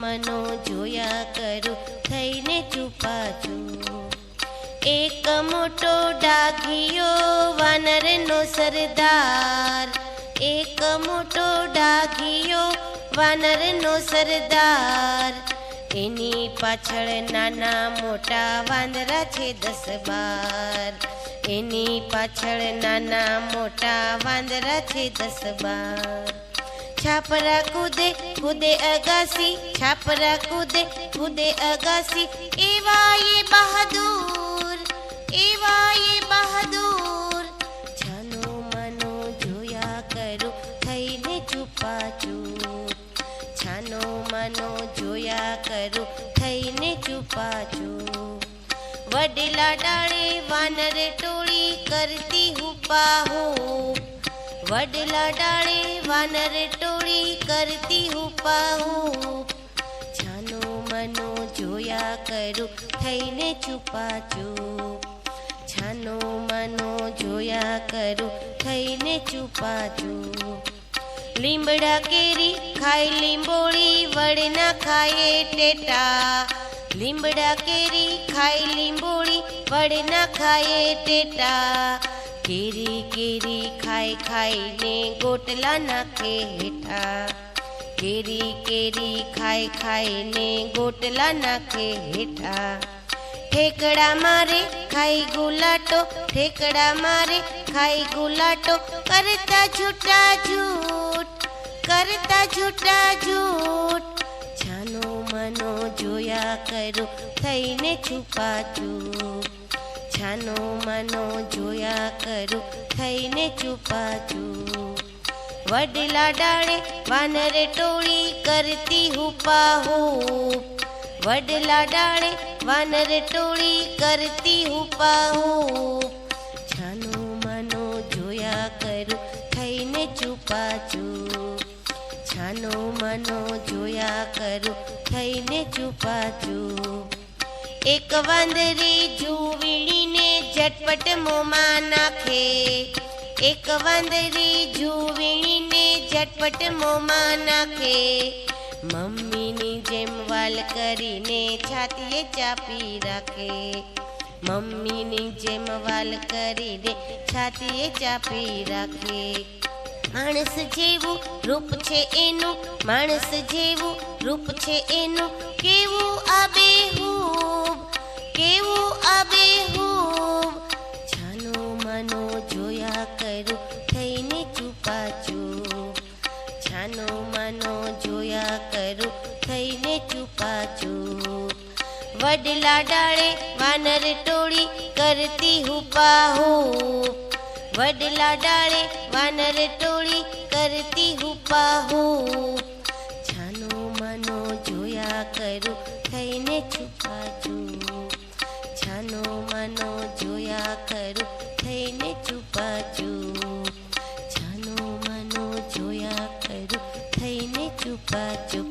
મનો જોયા કરું, થઈને છુપાછું એક મોટો ડાઘિયો, વાનરનો સરદાર. એક મોટો ડાઘિયો, વાનરનો સરદાર. એની પાછળ નાના મોટા વાંદરા છે દસ બાર. એની પાછળ નાના મોટા વાંદરા છે દસ બાર. છાપરા કૂદે કૂદે અગાસી છાપરા કૂદે કૂદે અગાસી. એવા એ બહાદુર, એવા એ બહાદુર. છનો મનો જોયા કરો, થઈને છુપાચું છાનો મનો જોયા કરો, થઈને છુપાચું વડલા ડાળે વાનર ટોળી કરતી હુપા હું વડલા ડાળે વાનર ટોળી કરતી હુપા હું છાનો મનો જોયા કરું, થઈને છુપાચું છાનો મનો જોયા કરું, થઈને છુપાચું લીમડા કેરી ખાય, લીંબોળી વડના ખાય ટેટા. લીમડા કેરી ખાય, લીંબોળી વડના ખાય ટેટા. કેરી કેરી ખાઈ ખાઈને ગોટલા નાખે હેઠા કેરી કેરી ખાઈ ખાઈને ગોટલા નાખે હેઠા ઠેકડા મારે ખાઈ ગુલાટો, ઠેકડા મારે ખાઈ ગુલાટો. કરતા છૂટા જૂઠ કરતા છૂટા જૂઠ છાનો મનો જોયા કરું થઈને છુપાચું છાનો માનો જોયા કરું, થઈને છુપાચું વડલા ડાળે વાનર ટોળી કરતી હુપા હૂપ વડલા ડાળે વાનર ટોળી કરતી હુપા હૂપ છાનો માનો જોયા કરું, થઈને છુપાચું જાનો માનો જોયા કરું, થઈને છુપાચું એક વાંદરી જુવીણીને ઝટપટ મોમાં નાખે. એક વાંદરી જુવીણીને ઝટપટ મોમાં નાખે. મમ્મીની જેમ વાલ કરીને છાતીએ ચાપી રાખે. મમ્મીની જેમ વાલ કરીને છાતીએ ચાપી રાખે. માણસ જેવું રૂપ છે એનું, માણસ જેવું રૂપ છે એનું, કેવું આબે છુપાચું વડલા ડાળે વાનર ટોળી કરતી હુપા હૂપ વડલા ડાળે વાનર ટોળી કરતી હુપા હૂપ છાનો માનો જોયા કરું થઈને છુપાચું છાનો માનો જોયા કરું થઈને છુપાચું છાનો માનો જોયા કરું થઈને છુપાચું